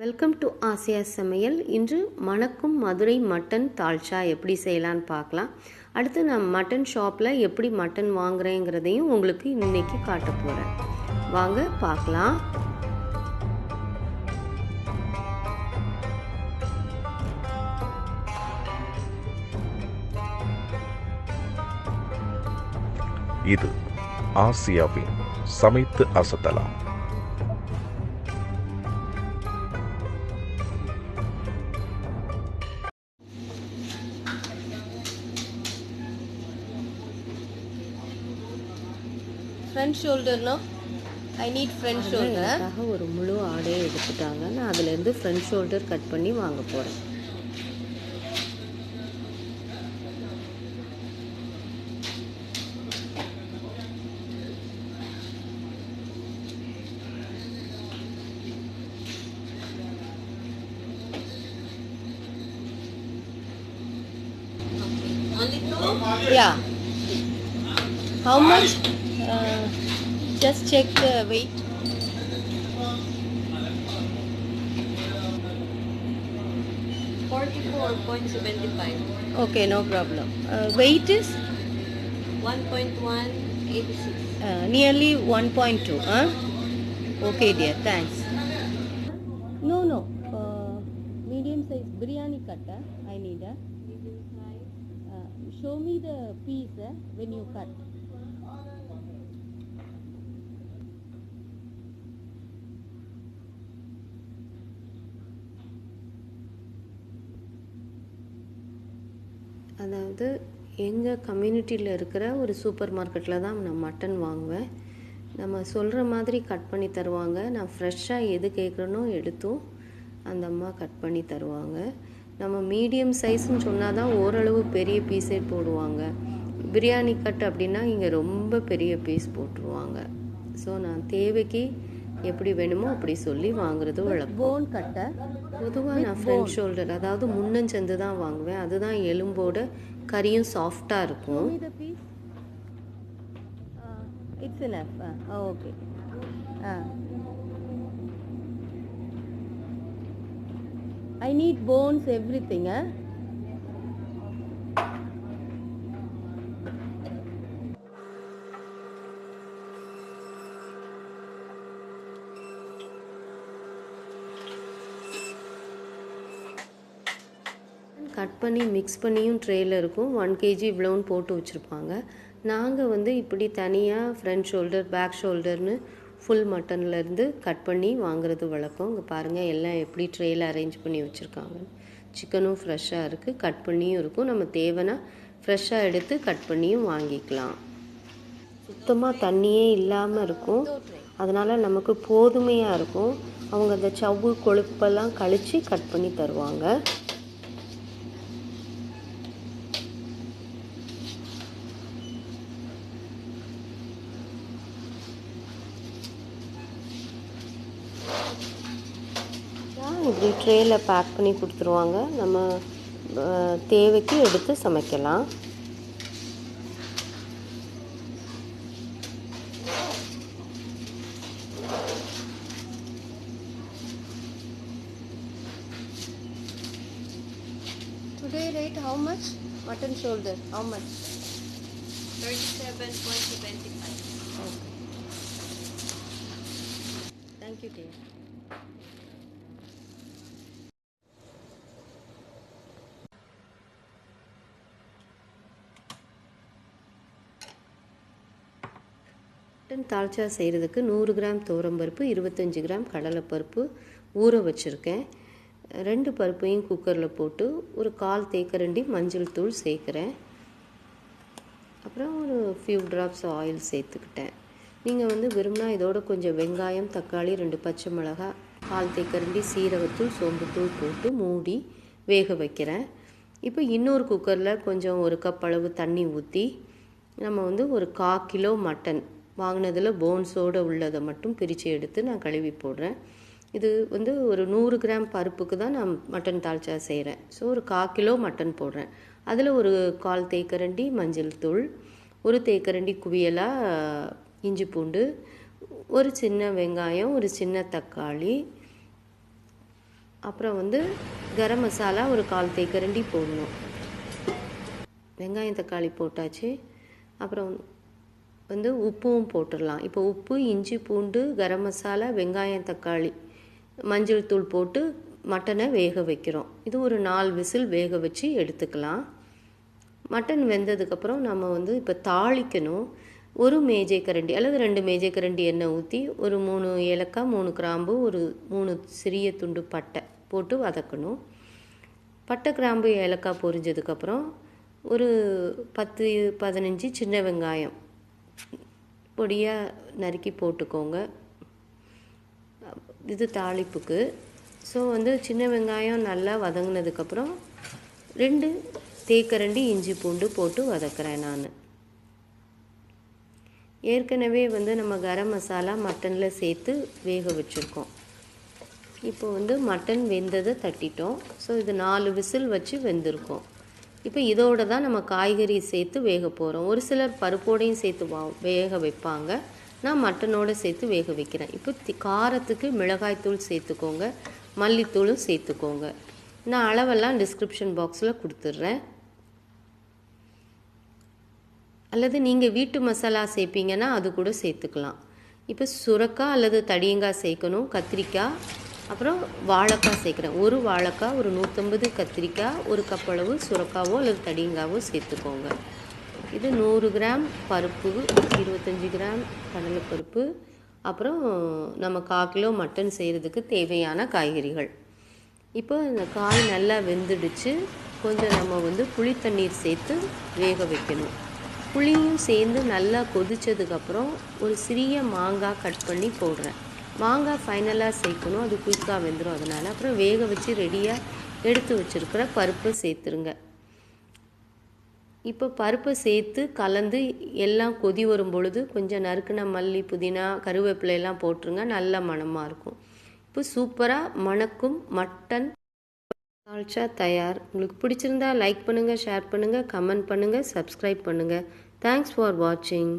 Welcome to Asia சமையல் இன்று மணக்கும் மதுரை மட்டன் தால்ச்சா எப்படி செய்யலான்னு பார்க்கலாம். அடுத்து நான் மட்டன் ஷாப்பில் எப்படி மட்டன் வாங்குறேங்கிறதையும் உங்களுக்கு இன்னைக்கு காட்ட போகிறேன் வாங்க பார்க்கலாம். இது ஆசியாவின் சமைத்து அசத்தலாம். ஃப்ரண்ட் ஷோல்டர்னா ஐ நீட் ஃப்ரண்ட் ஷோல்டர் ஒரு முழு ஆடையை எடுத்துட்டாங்க நான் அதுலேருந்து ஃப்ரண்ட் ஷோல்டர் கட் பண்ணி வாங்க போகிறேன் Yeah. How much? Uh, just check the weight. Forty-four point seventy-five. Okay, no problem. Uh, weight is One point one eighty-six. uh, nearly 1.2. Huh? Okay, dear. Thanks. No, no. Uh, medium size biryani cut. Uh, I need. Uh, uh, show me the piece uh, when you cut. அதாவது எங்கள் கம்யூனிட்டியில் இருக்கிற ஒரு super மார்க்கெட்டில் தான் நான் mutton வாங்குவேன். நம்ம சொல்கிற மாதிரி கட் பண்ணி தருவாங்க. நான் ஃப்ரெஷ்ஷாக எது கேட்குறேனோ எடுத்தும் அந்த அம்மா கட் பண்ணி தருவாங்க. நம்ம மீடியம் சைஸ்ன்னு சொன்னால் தான் ஓரளவு பெரிய பீஸே போடுவாங்க. பிரியாணி கட் அப்படின்னா இங்கே ரொம்ப பெரிய பீஸ் போட்டுருவாங்க. ஸோ நான் தேவைக்கு எப்படி வேணுமோ அப்படி சொல்லி வாங்குறது வழக்கம். போன் கட்டை பொதுவாக நான் ஃப்ரண்ட் ஷோல்டர் அதாவது முன்னஞ்சந்து தான் வாங்குவேன். அதுதான் எலும்போட கறியும் சாஃப்டாக இருக்கும். It's enough okay I need bones everything cut பண்ணி மிக்ஸ் பண்ணியும் ட்ரேயில் இருக்கும். ஒன் கேஜி இவ்வளோன்னு போட்டு வச்சுருப்பாங்க. நாங்கள் வந்து இப்படி தனியாக ஃப்ரண்ட் ஷோல்டர் பேக் ஷோல்டர்னு ஃபுல் மட்டன்லேருந்து கட் பண்ணி வாங்குறது வழக்கம். இங்கே பாருங்கள் எல்லாம் எப்படி ட்ரேயில் அரேஞ்ச் பண்ணி வச்சுருக்காங்க. சிக்கனும் ஃப்ரெஷ்ஷாக இருக்குது கட் பண்ணியும் இருக்கும். நம்ம தேவைன்னா ஃப்ரெஷ்ஷாக எடுத்து கட் பண்ணியும் வாங்கிக்கலாம். சுத்தமாக தண்ணியே இல்லாமல் இருக்கும். அதனால் நமக்கு போதுமையாக இருக்கும். அவங்க அந்த சவ்வு கொழுப்பெல்லாம் கழித்து கட் பண்ணி தருவாங்க. இப்படி ட்ரேயில் பேக் பண்ணி கொடுத்துருவாங்க. நம்ம தேவைக்கு எடுத்து சமைக்கலாம். Today rate how much mutton shoulder how much Thirty-seven point seventy-five. Okay thank you mutton dalcha செய்கிறதுக்கு நூறு கிராம் துவரம்பருப்பு இருபத்தஞ்சி கிராம் கடலைப்பருப்பு ஊற வச்சுருக்கேன். ரெண்டு பருப்பையும் குக்கரில் போட்டு ஒரு கால் தேக்கரண்டி மஞ்சள் தூள் சேர்க்குறேன். அப்புறம் ஒரு ஃபியூ ட்ராப்ஸ் ஆயில் சேர்த்துக்கிட்டேன். நீங்கள் வந்து விரும்பினா இதோட கொஞ்சம் வெங்காயம் தக்காளி ரெண்டு பச்சை மிளகாய் கால் தேக்கரண்டி சீரகத்தூள் சோம்புத்தூள் போட்டு மூடி வேக வைக்கிறேன். இப்போ இன்னொரு குக்கரில் கொஞ்சம் ஒரு கப் அளவு தண்ணி ஊற்றி நம்ம வந்து ஒரு கா கிலோ மட்டன் வாங்கினதில் போன்ஸோடு உள்ளதை மட்டும் பிரித்து எடுத்து நான் கழுவி போடுறேன். இது வந்து ஒரு நூறு கிராம் பருப்புக்கு தான் நான் மட்டன் தால்ச்சா செய்கிறேன் ஸோ ஒரு கா கிலோ மட்டன் போடுறேன். அதில் ஒரு கால் தேக்கரண்டி மஞ்சள் தூள் ஒரு தேக்கரண்டி குவியலாக இஞ்சி பூண்டு ஒரு சின்ன வெங்காயம் ஒரு சின்ன தக்காளி அப்புறம் வந்து கரம் மசாலா ஒரு கால் தேக்கரண்டி போடணும். வெங்காயம் தக்காளி போட்டாச்சு. அப்புறம் வந்து உப்பும் போட்டுடலாம். இப்போ உப்பு இஞ்சி பூண்டு கரம் மசாலா வெங்காயம் தக்காளி மஞ்சள் தூள் போட்டு மட்டனை வேக வைக்கிறோம். இது ஒரு நாலு விசில் வேக வச்சு எடுத்துக்கலாம். மட்டன் வெந்ததுக்கப்புறம் நம்ம வந்து இப்போ தாளிக்கணும். ஒரு மேஜை கரண்டி அல்லது ரெண்டு மேஜை கரண்டி எண்ணெய் ஊற்றி ஒரு மூணு ஏலக்காய் மூணு கிராம்பு ஒரு மூணு சிறிய துண்டு பட்டை போட்டு வதக்கணும். பட்டை கிராம்பு ஏலக்காய் பொரிஞ்சதுக்கப்புறம் ஒரு பத்து பதினஞ்சு சின்ன வெங்காயம் பொடியாக நறுக்கி போட்டுக்கோங்க. இது தாளிப்புக்கு. ஸோ வந்து சின்ன வெங்காயம் நல்லா வதங்கினதுக்கப்புறம் ரெண்டு தேக்கரண்டி இஞ்சி பூண்டு போட்டு வதக்குறேன் நான். ஏற்கனவே வந்து நம்ம கரம் மசாலா மட்டனில் சேர்த்து வேக வச்சுருக்கோம். இப்போ வந்து மட்டன் வெந்ததை தட்டிட்டோம். ஸோ இது நாலு விசில் வச்சு வெந்திருக்கோம். இப்போ இதோடு தான் நம்ம காய்கறி சேர்த்து வேக போகிறோம் ஒரு சிலர் பருப்போடையும் சேர்த்து வா வேக வைப்பாங்க. நான் மட்டனோடு சேர்த்து வேக வைக்கிறேன். இப்போ தி காரத்துக்கு மிளகாய்த்தூள் சேர்த்துக்கோங்க. மல்லித்தூளும் சேர்த்துக்கோங்க. நான் அளவெல்லாம் டிஸ்கிரிப்ஷன் பாக்ஸில் கொடுத்துட்றேன். அல்லது நீங்கள் வீட்டு மசாலா சேர்ப்பீங்கன்னா அது கூட சேர்த்துக்கலாம். இப்போ சுரக்காய் அல்லது தடியங்காய் சேர்க்கணும். கத்திரிக்காய் அப்புறம் வாழைக்காய் சேர்க்குறேன். ஒரு வாழைக்காய் ஒரு நூற்றம்பது கத்திரிக்காய் ஒரு கப் அளவு சுரக்காவோ அல்லது தடிங்காவோ சேர்த்துக்கோங்க. இது நூறு கிராம் பருப்பு இருபத்தஞ்சி கிராம் கடலைப்பருப்பு. அப்புறம் நம்ம கால் கிலோ மட்டன் செய்கிறதுக்கு தேவையான காய்கறிகள். இப்போ இந்த காய் நல்லா வெந்துடுச்சு. கொஞ்சம் நம்ம வந்து புளி தண்ணீர் சேர்த்து வேக வைக்கணும். புளியும் சேர்ந்து நல்லா கொதித்ததுக்கப்புறம் ஒரு சிறிய மாங்காய் கட் பண்ணி போடுறேன். மாங்காய் ஃபைனலாக சேர்க்கணும். அது குயிக்காக வெந்துடும் அதனால். அப்புறம் வேக வச்சு ரெடியாக எடுத்து வச்சுருக்கிற பருப்பை சேர்த்துருங்க. இப்போ பருப்பை சேர்த்து கலந்து எல்லாம் கொதி வரும் பொழுது கொஞ்சம் நறுக்குன மல்லி புதினா கருவேப்பிலையெல்லாம் போட்டுருங்க. நல்ல மணமாக இருக்கும். இப்போ சூப்பராக மணக்கும் மட்டன் தால்ச்சா தயார். உங்களுக்கு பிடிச்சிருந்தா லைக் பண்ணுங்கள் ஷேர் பண்ணுங்கள் கமெண்ட் பண்ணுங்கள் சப்ஸ்கிரைப் பண்ணுங்கள் தேங்க்ஸ் ஃபார் வாட்சிங்